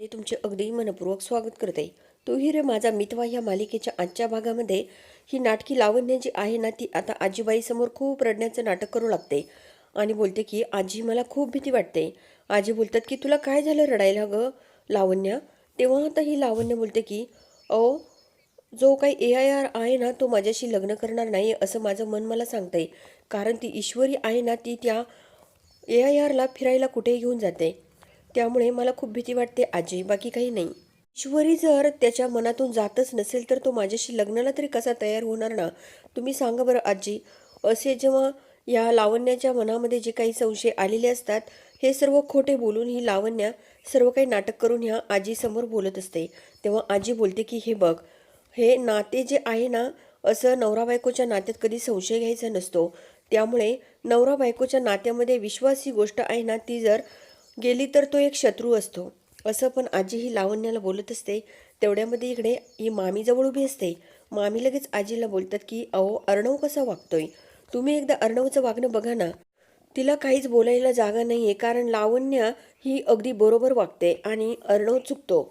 मी तुमचे अगदी मनपूर्वक स्वागत करते. तू ही रे माझा मितवा या मालिकेच्या आजच्या भागामध्ये ही नाटकी लावण्य जी आहे ना ती आता आजीबाईसमोर खूप रडण्याचं नाटक करू लागते. आणि बोलते की आजी मला खूप भीती वाटते. आजी बोलतात की तुला काय झालं रडायला ग लावण्या? तेव्हा आता ही लावण्य बोलते की अहो जो काही ए आय आर आहे ना तो माझ्याशी लग्न करणार नाही असं माझं मन मला सांगतंय. कारण ती ईश्वरी आहे ना ती त्या ए आय आरला फिरायला कुठेही घेऊन जाते. त्यामुळे मला खूप भीती वाटते आजी. बाकी काही नाही. ईश्वरी जर त्याच्या मनातून जातच नसेल तर तो माझ्याशी लग्नाला तरी कसा तयार होणार ना? तुम्ही सांगा बरं आजी. असे जेव्हा या लावण्याच्या मनामध्ये जे काही संशय आलेले असतात हे सर्व खोटे बोलून ही लावण्या सर्व काही नाटक करून ह्या आजीसमोर बोलत असते. तेव्हा आजी बोलते की हे बघ हे नाते जे आहे ना असं नवरा बायकोच्या नात्यात कधी संशय घ्यायचा नसतो. त्यामुळे नवरा बायकोच्या नात्यामध्ये विश्वास ही गोष्ट आहे ना ती जर गेली तर तो एक शत्रू असतो. असं पण आजी ही लावण्याला बोलत असते. तेवढ्यामध्ये इकडे ही मामीजवळ उभी असते. मामी लगेच आजीला बोलतात की अहो अर्णव कसा वागतोय? तुम्ही एकदा अर्णवचं वागणं बघा ना. तिला काहीच बोलायला जागा नाही आहे कारण लावण्य ही अगदी बरोबर वागते आणि अर्णव चुकतो.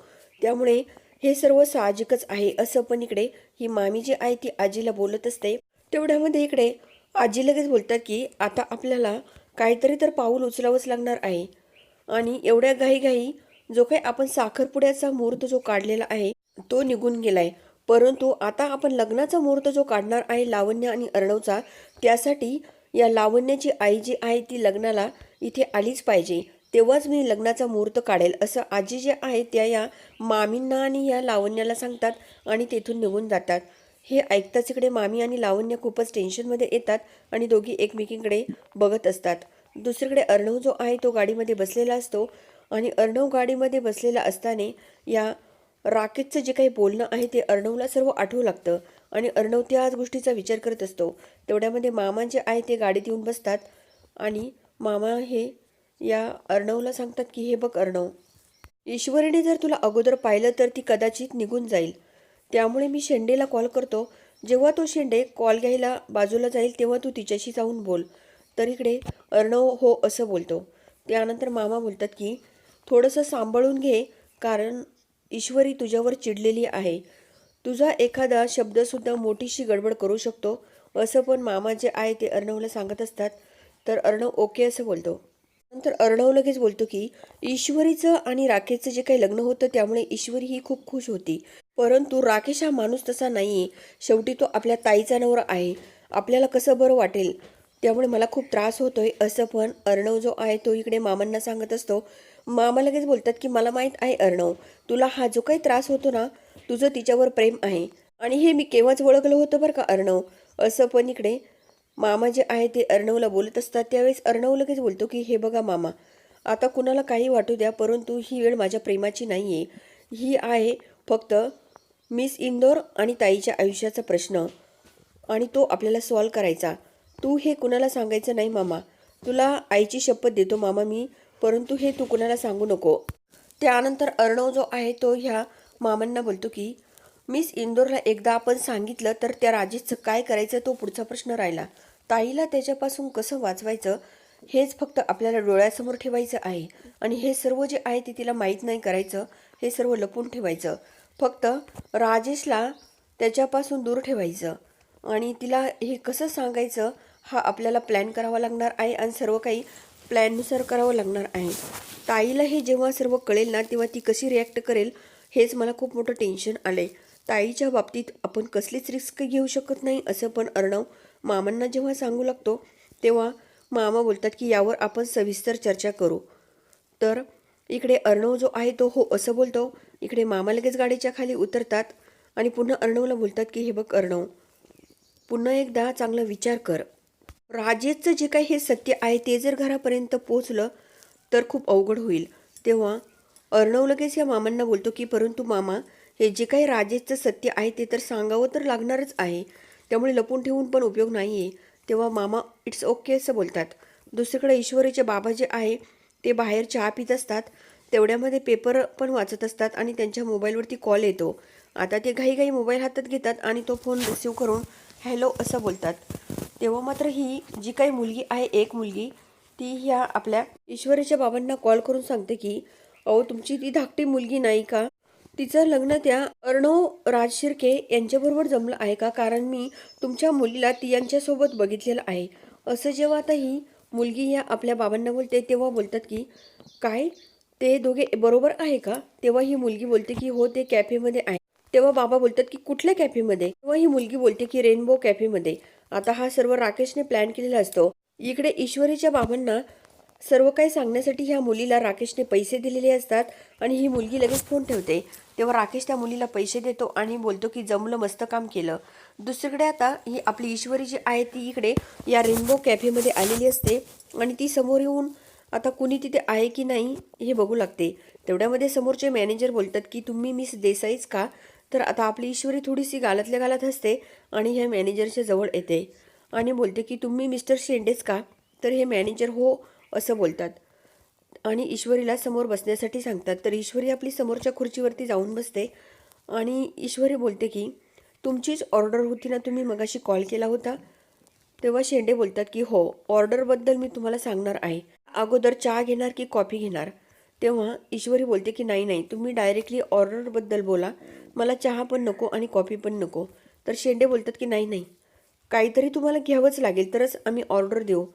त्यामुळे हे सर्व साहजिकच आहे. असं पण इकडे ही मामी जी आहे ती आजीला बोलत असते. तेवढ्यामध्ये इकडे आजी लगेच बोलतात की आता आपल्याला काहीतरी तर पाऊल उचलावंच लागणार आहे. आणि एवढ्या घाईघाई जो काही आपण साखरपुड्याचा मुहूर्त जो काढलेला आहे तो निघून गेलाय. परंतु आता आपण लग्नाचा मुहूर्त जो काढणार आहे लावण्य आणि अर्णवचा त्यासाठी या लावण्याची आई जी आहे ती लग्नाला इथे आलीच पाहिजे. तेव्हाच मी लग्नाचा मुहूर्त काढेल. असं आजी जे आहे त्या या मामींना आणि या लावण्याला सांगतात आणि तेथून निघून जातात. हे ऐकताच इकडे मामी आणि लावण्य खूपच टेन्शनमध्ये येतात आणि दोघी एकमेकींकडे बघत असतात. दुसरीकडे अर्णव जो आहे तो गाडीमध्ये बसलेला असतो आणि अर्णव गाडीमध्ये बसलेला असताना या राकेशचं जे काही बोलणं आहे ते अर्णवला सर्व आठवू लागतं. आणि अर्णव त्याच गोष्टीचा विचार करत असतो. तेवढ्यामध्ये मामा जे आहे ते गाडीत येऊन बसतात आणि मामा हे या अर्णवला सांगतात की हे बघ अर्णव ईश्वरीने जर तुला अगोदर पाहिलं तर ती कदाचित निघून जाईल. त्यामुळे मी शेंडेला कॉल करतो. जेव्हा तो शेंडे कॉल घ्यायला बाजूला जाईल तेव्हा तू तिच्याशी जाऊन बोल. तर इकडे अर्णव हो असं बोलतो. त्यानंतर मामा बोलतात की थोडंसं सांभाळून घे कारण ईश्वरी तुझ्यावर चिडलेली आहे. तुझा एखादा शब्दसुद्धा मोठीशी गडबड करू शकतो असं पण मामा जे आहे ते अर्णवला सांगत असतात. तर अर्णव ओके असं बोलतो. नंतर अर्णव लगेच बोलतो की ईश्वरीचं आणि राकेशचं जे काही लग्न होतं त्यामुळे ईश्वरी ही खूप खुश होती. परंतु राकेश हा माणूस तसा नाही शेवटी तो आपल्या ताईचा नवरा आहे. आपल्याला कसं बरं वाटेल? त्यामुळे मला खूप त्रास होतोय. असं पण अर्णव जो आहे तो इकडे मामांना सांगत असतो मामा लगेच बोलतात की मला माहीत आहे अर्णव तुला हा जो काही त्रास होतो ना तुझं तिच्यावर प्रेम आहे. आणि हे मी केव्हाच ओळखलं होतं बरं का अर्णव. असं पण इकडे मामा जे आहे ते अर्णवला बोलत असतात. त्यावेळेस अर्णव लगेच बोलतो की हे बघा मामा आता कुणाला काही वाटू द्या परंतु ही वेळ माझ्या प्रेमाची नाही आहे ही आहे फक्त मिस इंदोर आणि ताईच्या आयुष्याचा प्रश्न आणि तो आपल्याला सॉल्व करायचा. तू हे कुणाला सांगायचं नाही मामा? तुला आईची शपथ देतो मामा मी. परंतु हे तू कुणाला सांगू नको. त्यानंतर अर्णव जो आहे तो ह्या मामांना बोलतो की मिस इंदोरला एकदा आपण सांगितलं तर त्या राजेशचं काय करायचं तो पुढचा प्रश्न राहिला. ताईला त्याच्यापासून कसं वाचवायचं हेच फक्त आपल्याला डोळ्यासमोर ठेवायचं आहे. आणि हे सर्व जे आहे ते तिला माहीत नाही करायचं हे सर्व लपून ठेवायचं. फक्त राजेशला त्याच्यापासून दूर ठेवायचं. आणि तिला हे कसं सांगायचं हा आपल्याला प्लॅन करावा लागणार आहे आणि सर्व काही प्लॅननुसार करावं लागणार आहे. ताईला हे जेव्हा सर्व कळेल ना तेव्हा ती कशी रिॲक्ट करेल हेच मला खूप मोठं टेन्शन आलं आहे ताईच्या बाबतीत आपण कसलीच रिस्क घेऊ शकत नाही असं पण अर्णव मामांना जेव्हा सांगू लागतो तेव्हा मामा बोलतात की यावर आपण सविस्तर चर्चा करू. तर इकडे अर्णव जो आहे तो हो असं बोलतो. इकडे मामा लगेच गाडीच्या खाली उतरतात आणि पुन्हा अर्णवला बोलतात की हे बघ अर्णव पुन्हा एकदा चांगला विचार कर. राजेशचं जे काही हे सत्य आहे ते जर घरापर्यंत पोचलं तर खूप अवघड होईल. तेव्हा अर्णव लगेच या मामांना बोलतो की परंतु मामा हे जे काही राजेशचं सत्य आहे ते तर सांगावं तर लागणारच आहे. त्यामुळे लपून ठेवून पण उपयोग नाही आहे तेव्हा मामा इट्स ओके असं बोलतात. दुसरीकडे ईश्वरीचे बाबा जे आहे ते बाहेर चहा पित असतात. तेवढ्यामध्ये पेपर पण वाचत असतात आणि त्यांच्या मोबाईलवरती कॉल येतो. आता ते घाईघाई मोबाईल हातात घेतात आणि तो फोन रिसीव करून हॅलो असं बोलतात. तेव्हा मात्र ही जी काही मुलगी आहे एक मुलगी ती ह्या आपल्या ईश्वरीच्या बाबांना कॉल करून सांगते की अहो तुमची ती धाकटी मुलगी नाही का? तिचं लग्न त्या अर्णव राज शिर्के यांच्याबरोबर जमलं आहे का? कारण मी तुमच्या मुलीला ती यांच्यासोबत बघितलेलं आहे. असं जेव्हा आता ही मुलगी ह्या आपल्या बाबांना बोलते तेव्हा बोलतात की काय? ते दोघे बरोबर आहे का? तेव्हा ही मुलगी बोलते की हो ते कॅफेमध्ये आहे. तेव्हा बाबा बोलतात की कुठल्या कॅफेमध्ये? तेव्हा ही मुलगी बोलते की रेनबो कॅफेमध्ये. आता हा सर्व राकेशने प्लॅन केलेला असतो. इकडे ईश्वरीच्या बाबांना सर्व काही सांगण्यासाठी ह्या मुलीला राकेशने पैसे दिलेले असतात आणि ही मुलगी लगेच फोन ठेवते. तेव्हा राकेश त्या मुलीला पैसे देतो आणि बोलतो की जमलं मस्त काम केलं. दुसरीकडे आता ही आपली ईश्वरी जी आहे ती इकडे या रेनबो कॅफेमध्ये आलेली असते आणि ती समोर येऊन आता कुणी तिथे आहे की नाही हे बघू लागते. तेवढ्यामध्ये समोरचे मॅनेजर बोलतात की तुम्ही मिस देसाईच का? तर आता आपली ईश्वरी थोडीशी गालातल्या गालात असते आणि हे मॅनेजरच्या जवळ येते आणि बोलते की तुम्ही मिस्टर शेंडेच का? तर हे मॅनेजर हो असं बोलतात. आणि ईश्वरीला समोर बसण्यासाठी सांगतात. तर ईश्वरी आपली समोरच्या खुर्चीवरती जाऊन बसते आणि ईश्वरी बोलते की तुमचीच ऑर्डर होती ना तुम्ही मगाशी कॉल केला होता? तेव्हा शेंडे बोलतात की हो ऑर्डरबद्दल मी तुम्हाला सांगणार आहे. अगोदर चहा घेणार की कॉफी घेणार? तेव्हा ईश्वरी बोलते की नाही नाही तुम्ही डायरेक्टली ऑर्डरबद्दल बोला. मला चहा पण नको आणि कॉफी पण नको. तर शेंडे बोलतात की नाही नाही काहीतरी तुम्हाला घ्यावंच लागेल तरच आम्ही ऑर्डर देऊ.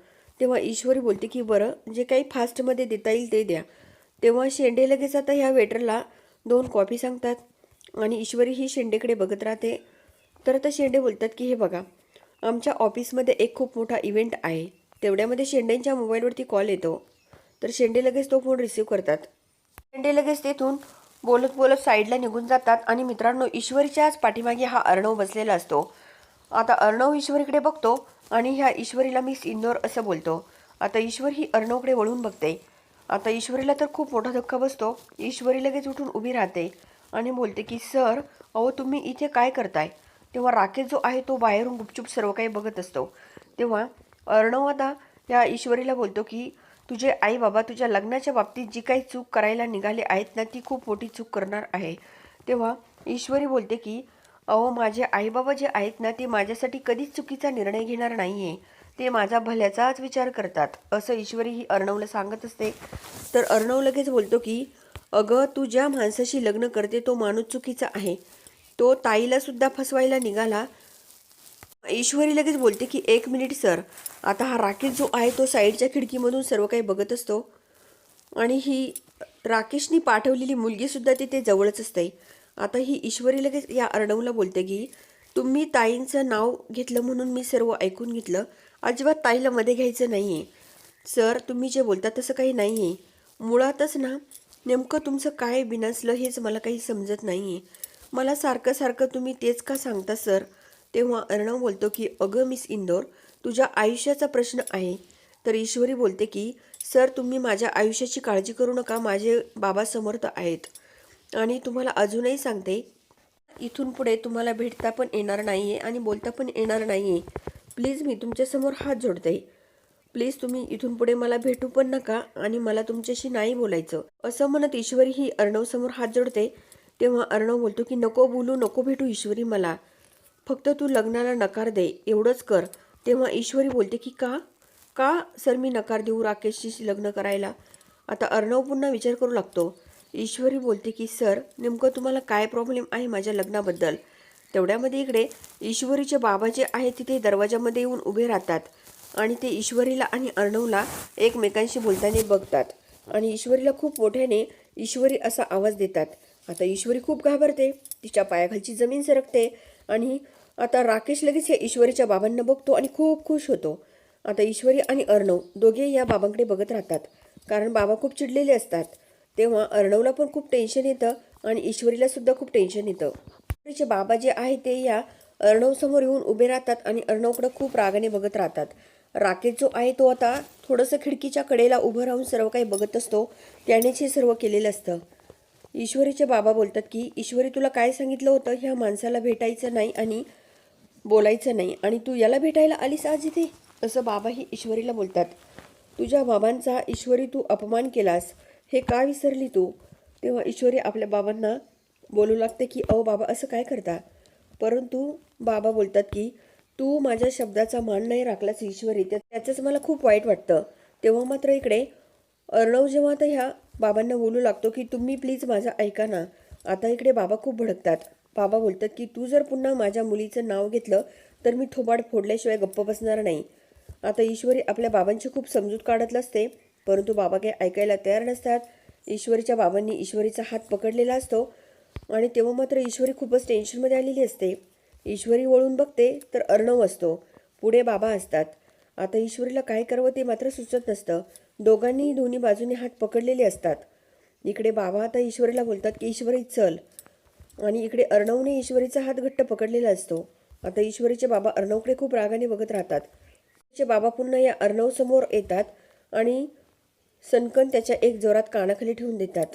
तेव्हा ईश्वरी बोलते की बरं जे काही फास्टमध्ये देता येईल ते द्या. तेव्हा शेंडे लगेच आता ह्या वेटरला दोन कॉफी सांगतात आणि ईश्वरी ही शेंडेकडे बघत राहते. तर आता शेंडे बोलतात की हे बघा आमच्या ऑफिसमध्ये एक खूप मोठा इव्हेंट आहे. तेवढ्यामध्ये शेंडेंच्या मोबाईलवरती कॉल येतो. तर शेंडे लगेच तो फोन रिसीव करतात. शेंडे लगेच तेथून बोलत बोलत साईडला निघून जातात आणि मित्रांनो ईश्वरीच्याच पाठीमागे हा अर्णव बसलेला असतो. आता अर्णव ईश्वरीकडे बघतो आणि ह्या ईश्वरीला मी इंदोर असं बोलतो. आता ईश्वर ही अर्णवकडे वळून बघते. आता ईश्वरीला तर खूप मोठा धक्का बसतो. ईश्वरी लगेच उठून उभी राहते आणि बोलते की सर अहो तुम्ही इथे काय करताय? तेव्हा राकेश जो आहे तो बाहेरून गुपचूप सर्व काही बघत असतो. तेव्हा अर्णव आता या ईश्वरीला बोलतो की तुझे आई बाबा तुझ्या लग्नाच्या बाबतीत जी काही चूक करायला निघाले आहेत ना ती खूप मोठी चूक करणार आहे. तेव्हा ईश्वरी बोलते की अहो माझे आईबाबा जे आहेत ना ते माझ्यासाठी कधीच चुकीचा निर्णय घेणार नाही आहे ते माझा भल्याचाच विचार करतात. असं ईश्वरी ही अर्णवला सांगत असते. तर अर्णव लगेच बोलतो की अगं तू ज्या माणसाशी लग्न करते तो माणूस चुकीचा आहे. तो ताईला सुद्धा फसवायला निघाला. ईश्वरी लगेच बोलते की एक मिनिट सर. आता हा राकेश जो आहे तो साईडच्या खिडकीमधून सर्व काही बघत असतो. आणि ही राकेशनी पाठवलेली मुलगीसुद्धा तिथे जवळच असते. आता ही ईश्वरी लगेच या अर्णवला बोलते की तुम्ही ताईंचं नाव घेतलं म्हणून मी सर्व ऐकून घेतलं. अजिबात ताईला मध्ये घ्यायचं नाही आहे सर तुम्ही जे बोलता तसं काही नाही आहे मुळातच ना नेमकं तुमचं काय बिनसलं हेच मला काही समजत नाही आहे मला सारखं सारखं तुम्ही तेच का सांगता सर? तेव्हा अर्णव बोलतो की अगं मिस इंदोर तुझ्या आयुष्याचा प्रश्न आहे. तर ईश्वरी बोलते की सर तुम्ही माझ्या आयुष्याची काळजी करू नका माझे बाबा समर्थ आहेत. आणि तुम्हाला अजूनही सांगते इथून पुढे तुम्हाला भेटता पण येणार नाही आहे आणि बोलता पण येणार नाही आहे प्लीज मी तुमच्यासमोर हात जोडते. प्लीज तुम्ही इथून पुढे मला भेटू पण नका आणि मला तुमच्याशी नाही बोलायचं. असं म्हणत ईश्वरी ही अर्णवसमोर हात जोडते. तेव्हा अर्णव बोलतो की नको बोलू नको भेटू ईश्वरी मला. फक्त तू लग्नाला नकार दे एवढंच कर. तेव्हा ईश्वरी बोलते की का? का सर मी नकार देऊ राकेशशी लग्न करायला? आता अर्णव पुन्हा विचार करू लागतो. ईश्वरी बोलते की सर नेमकं तुम्हाला काय प्रॉब्लेम आहे माझ्या लग्नाबद्दल? तेवढ्यामध्ये इकडे ईश्वरीचे बाबा जे आहे तिथे दरवाजामध्ये येऊन उभे राहतात आणि ते ईश्वरीला आणि अर्णवला एकमेकांशी बोलताना बघतात आणि ईश्वरीला खूप मोठ्याने ईश्वरी असा आवाज देतात. आता ईश्वरी खूप घाबरते तिच्या पायाखालची जमीन सरकते आणि आता राकेश लगेच या ईश्वरीच्या बाबांना बघतो आणि खूप खुश होतो. आता ईश्वरी आणि अर्णव दोघे या बाबांकडे बघत राहतात. कारण बाबा खूप चिडलेले असतात. तेव्हा अर्णवला पण खूप टेन्शन येतं आणि ईश्वरीला सुद्धा खूप टेन्शन येतं. ईश्वरीचे बाबा जे आहे ते या अर्णव समोर येऊन उभे राहतात आणि अर्णवकडे खूप रागाने बघत राहतात. राकेश जो आहे तो आता थोडंसं खिडकीच्या कडेला उभं राहून सर्व काही बघत असतो. त्यानेच हे सर्व केलेलं असतं. ईश्वरीचे बाबा बोलतात की ईश्वरी तुला काय सांगितलं होतं? ह्या माणसाला भेटायचं नाही आणि बोलायचं नाही. आणि तू याला भेटायला आलीस आज इथे? असं बाबाही ईश्वरीला बोलतात. तुझ्या बाबांचा ईश्वरी तू अपमान केलास. हे का विसरली तू? तेव्हा ईश्वरी आपल्या बाबांना बोलू लागते की अहो बाबा असं काय करता? परंतु बाबा बोलतात की तू माझ्या शब्दाचा मान नाही राखलास ईश्वरी. त्या त्याचंच मला खूप वाईट वाटतं. तेव्हा मात्र इकडे अर्णव जेव्हा आता ह्या बाबांना बोलू लागतो की तुम्ही प्लीज माझं ऐका ना. आता इकडे बाबा खूप भडकतात. बाबा बोलतात की तू जर पुन्हा माझ्या मुलीचं नाव घेतलं तर मी थोबाड फोडल्याशिवाय गप्प बसणार नाही. आता ईश्वरी आपल्या बाबांची खूप समजूत काढत असते परंतु बाबा काही ऐकायला तयार नसतात. ईश्वरीच्या बाबांनी ईश्वरीचा हात पकडलेला असतो आणि तेव्हा मात्र ईश्वरी खूपच टेन्शनमध्ये आलेली असते. ईश्वरी वळून बघते तर अर्णव असतो. पुढे बाबा असतात. आता ईश्वरीला काय करावं ते मात्र सुचत नसतं. दोघांनीही दोन्ही बाजूने हात पकडलेले असतात. इकडे बाबा आता ईश्वरीला बोलतात की ईश्वरी चल. आणि इकडे अर्णवने ईश्वरीचा हात घट्ट पकडलेला असतो. आता ईश्वरीचे बाबा अर्णवकडे खूप रागाने बघत राहतात. ईश्वरीचे बाबा पुन्हा या अर्णवसमोर येतात आणि सनकन त्याच्या एक जोरात कानाखाली ठेवून देतात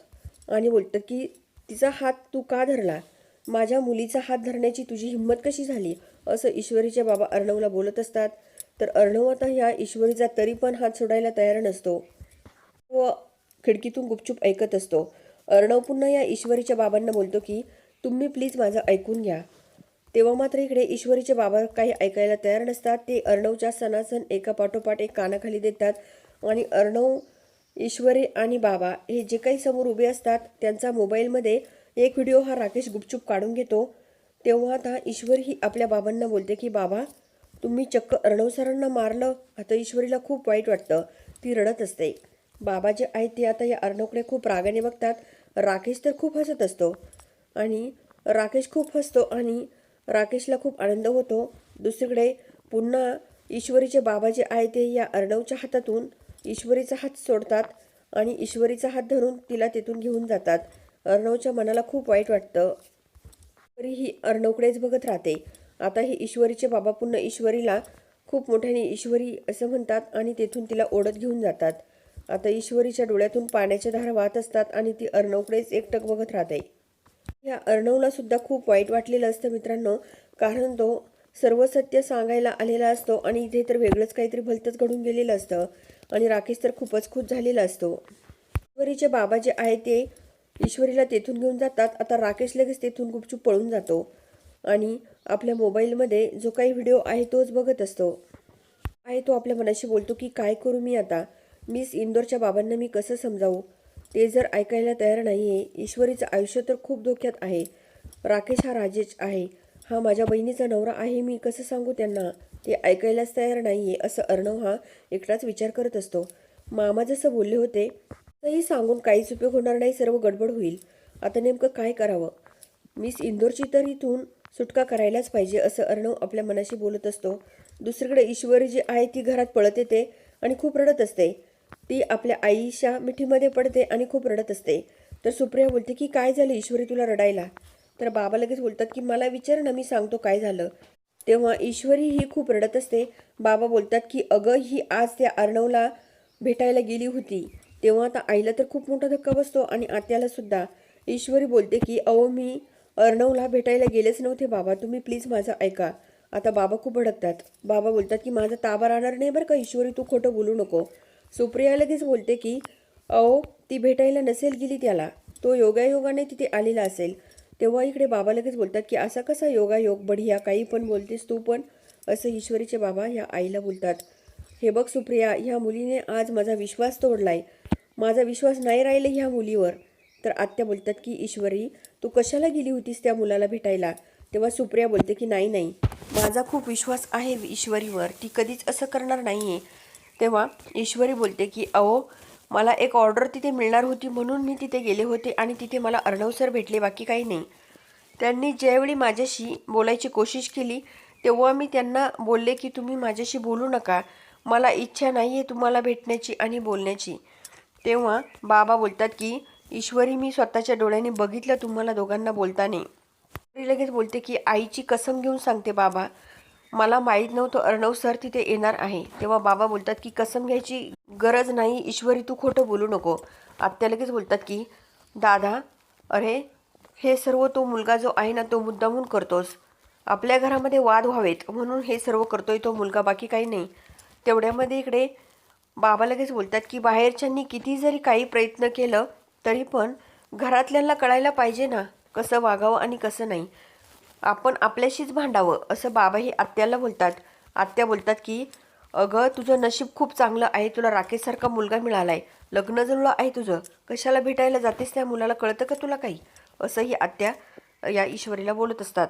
आणि बोलतात की तिचा हात तू का धरला? माझ्या मुलीचा हात धरण्याची तुझी हिंमत कशी झाली? असं ईश्वरीचे बाबा अर्णवला बोलत असतात. तर अर्णव आता ह्या ईश्वरीचा तरी पण हात सोडायला तयार नसतो. व खिडकीतून गुपचूप ऐकत असतो. अर्णव पुन्हा या ईश्वरीच्या बाबांना बोलतो की तुम्ही प्लीज माझं ऐकून घ्या. तेव्हा मात्र इकडे ईश्वरीचे बाबा काही ऐकायला तयार नसतात. ते अर्णवच्या सणासण एका पाठोपाठ एक कानाखाली देतात आणि अर्णव ईश्वरी आणि बाबा हे जे काही समोर उभे असतात त्यांचा मोबाईलमध्ये एक व्हिडिओ हा राकेश गुपचूप काढून घेतो. तेव्हा आता ईश्वरी ही आपल्या बाबांना बोलते की बाबा तुम्ही चक्क अर्णव सरांना मारलं आता ईश्वरीला खूप वाईट वाटतं. ती रडत असते. बाबा जे आहेत ते आता या अर्णवकडे खूप रागाने बघतात. राकेश तर खूप हसत असतो. आणि राकेश खूप हसतो आणि राकेशला खूप आनंद होतो. दुसरीकडे पुन्हा ईश्वरीचे बाबा जे आहे ते या अर्णवच्या हातातून ईश्वरीचा हात सोडतात आणि ईश्वरीचा हात धरून तिला तिथून घेऊन जातात. अर्णवच्या मनाला खूप वाईट वाटतं. ईश्वरी ही अर्णवकडेच बघत राहते. आता ही ईश्वरीचे बाबा पुन्हा ईश्वरीला खूप मोठ्याने ईश्वरी असं म्हणतात आणि तेथून तिला ओढत घेऊन जातात. आता ईश्वरीच्या डोळ्यातून पाण्याच्या धारा वाहत असतात आणि ती अर्णवकडेच एकटक बघत राहते. या अर्णवला सुद्धा खूप वाईट वाटलेलं असतं मित्रांनो कारण तो सर्व सत्य सांगायला आलेला असतो आणि इथे तर वेगळंच काहीतरी भलतंच घडून गेलेलं असतं आणि राकेश तर खूपच खुश झालेला असतो. ईश्वरीचे बाबा जे आहे ते ईश्वरीला तेथून घेऊन जातात. आता राकेश लगेच तेथून गुपचूप पळून जातो. आणि आपल्या मोबाईलमध्ये जो काही व्हिडिओ आहे तोच बघत असतो. आहे तो आपल्या मनाशी बोलतो की काय करू मी आता? मिस इंदोरच्या बाबांना मी कसं समजावू? ते जर ऐकायला तयार नाही आहे ईश्वरीचं आयुष्य तर खूप धोक्यात आहे. राकेश हा राजेश आहे. हा माझ्या बहिणीचा नवरा आहे मी कसं सांगू त्यांना? ते ऐकायलाच तयार नाही आहे असं अर्णव हा एकटाच विचार करत असतो. मामा जसं बोलले होते तरी सांगून काहीच उपयोग होणार नाही सर्व गडबड होईल. आता नेमकं काय करावं? मिस इंदोरची तर इथून सुटका करायलाच पाहिजे असं अर्णव आपल्या मनाशी बोलत असतो. दुसरीकडे ईश्वरी जी आहे ती घरात पळत येते आणि खूप रडत असते. ती आपल्या आईच्या मिठीमध्ये पडते आणि खूप रडत असते. तर सुप्रिया बोलते की काय झालं ईश्वरी तुला रडायला? तर बाबा लगेच बोलतात की मला विचार ना मी सांगतो काय झालं. तेव्हा ईश्वरी ही खूप रडत असते. बाबा बोलतात की अगं ही आज त्या अर्णवला भेटायला गेली होती. तेव्हा आता आईला तर खूप मोठा धक्का बसतो आणि आत्याला सुद्धा. ईश्वरी बोलते की अहो मी अर्णवला भेटायला गेलेच नव्हते बाबा. तुम्ही प्लीज माझं ऐका. आता बाबा खूप भडकतात. बाबा बोलतात की माझा ताबा राहणार नाही बरं का ईश्वरी तू खोटं बोलू नको. सुप्रिया लगेच बोलते की अहो ती भेटायला नसेल गेली त्याला. तो योगायोगाने तिथे आलेला असेल. तेव्हा इकडे बाबा लगेच बोलतात की असा कसा योगायोग? बढिया काही पण बोलतेस तू पण. असं ईश्वरीचे बाबा ह्या आईला बोलतात. हे बघ सुप्रिया ह्या मुलीने आज माझा विश्वास तोडलाय. माझा विश्वास नाही राहिले ह्या मुलीवर. तर आत्या बोलतात की ईश्वरी तू कशाला गेली होतीस त्या मुलाला भेटायला? तेव्हा सुप्रिया बोलते की नाही नाही. माझा खूप विश्वास आहे ईश्वरीवर. ती कधीच असं करणार नाही आहे तेव्हा ईश्वरी बोलते की अहो मला एक ऑर्डर तिथे मिळणार होती म्हणून मी तिथे गेले होते आणि तिथे मला अर्णव सर भेटले बाकी काही नाही. त्यांनी ज्यावेळी माझ्याशी बोलायची कोशिश केली तेव्हा मी त्यांना बोलले की तुम्ही माझ्याशी बोलू नका. मला इच्छा नाही आहे तुम्हाला भेटण्याची आणि बोलण्याची. तेव्हा बाबा बोलतात की ईश्वरी मी स्वतःच्या डोळ्याने बघितलं तुम्हाला दोघांना बोलताना. लगेच बोलते की आईची कसम घेऊन सांगते बाबा. मला माहीत नव्हतं अर्णव सर तिथे येणार आहे. तेव्हा बाबा बोलतात की कसम घ्यायची गरज नाही. ईश्वरी तू खोटं बोलू नको. आत्या लगेच बोलतात की दादा अरे हे सर्व तो मुलगा जो आहे ना तो मुद्दामून करतोस. आपल्या घरामध्ये वाद व्हावेत म्हणून हे सर्व करतोय तो मुलगा बाकी काही नाही. तेवढ्यामध्ये इकडे बाबा लगेच बोलतात की बाहेरच्यांनी किती जरी काही प्रयत्न केलं तरी पण घरातल्यांना कळायला पाहिजे ना कसं वागावं आणि कसं नाही. आपण आपल्याशीच भांडावं असं बाबाही आत्याला बोलतात. आत्या बोलतात की अगं तुझं नशीब खूप चांगलं आहे तुला राकेशसारखा मुलगा मिळाला आहे लग्न जुळलं आहे तुझं. कशाला भेटायला जातेस त्या मुलाला? कळतं का तुला काही? असंही आत्या या ईश्वरीला बोलत असतात.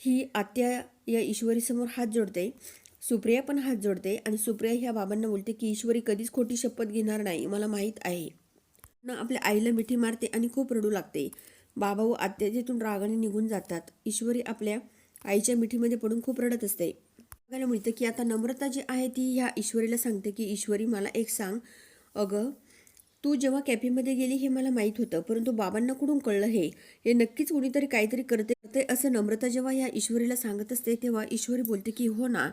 ही आत्या या ईश्वरीसमोर हात जोडते. सुप्रिया पण हात जोडते आणि सुप्रिया ह्या बाबांना बोलते की ईश्वरी कधीच खोटी शपथ घेणार नाही. मला माहीत आहे. ना आपल्या आईला मिठी मारते आणि खूप रडू लागते. बाबा व आत्या तिथून रागाने निघून जातात. ईश्वरी आपल्या आईच्या मिठीमध्ये पडून खूप रडत असते. बघायला मिळतं की आता नम्रता जी आहे ती ह्या ईश्वरीला सांगते की ईश्वरी मला एक सांग. अगं तू जेव्हा कॅफेमध्ये गेली हे मला माहीत होतं परंतु बाबांना कुठून कळलं हे? हे नक्कीच कुणीतरी काहीतरी करते करते असं नम्रता जेव्हा ह्या ईश्वरीला सांगत असते तेव्हा ईश्वरी बोलते की हो ना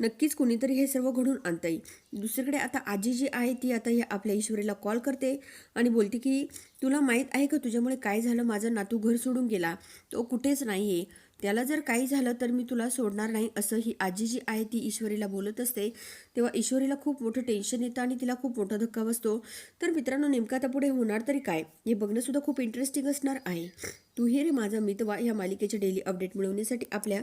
नक्कीच कुणीतरी हे सर्व घडून आणतंय. दुसरीकडे आता आजी जी आहे ती आता या आपल्या ईश्वरीला कॉल करते आणि बोलते की तुला माहीत आहे का तुझ्यामुळे काय झालं? माझा नातू घर सोडून गेला. तो कुठेच नाही आहे त्याला जर काही झालं तर मी तुला सोडणार नाही असं ही आजी जी आहे ती ईश्वरीला बोलत असते. तेव्हा ईश्वरीला खूप मोठं टेन्शन येतं आणि तिला खूप मोठा धक्का बसतो. तर मित्रांनो नेमका आता पुढे होणार तरी काय? हे बघणंसुद्धा खूप इंटरेस्टिंग असणार आहे. तू हे रे माझा मितवा या मालिकेचे डेली अपडेट मिळवण्यासाठी आपल्या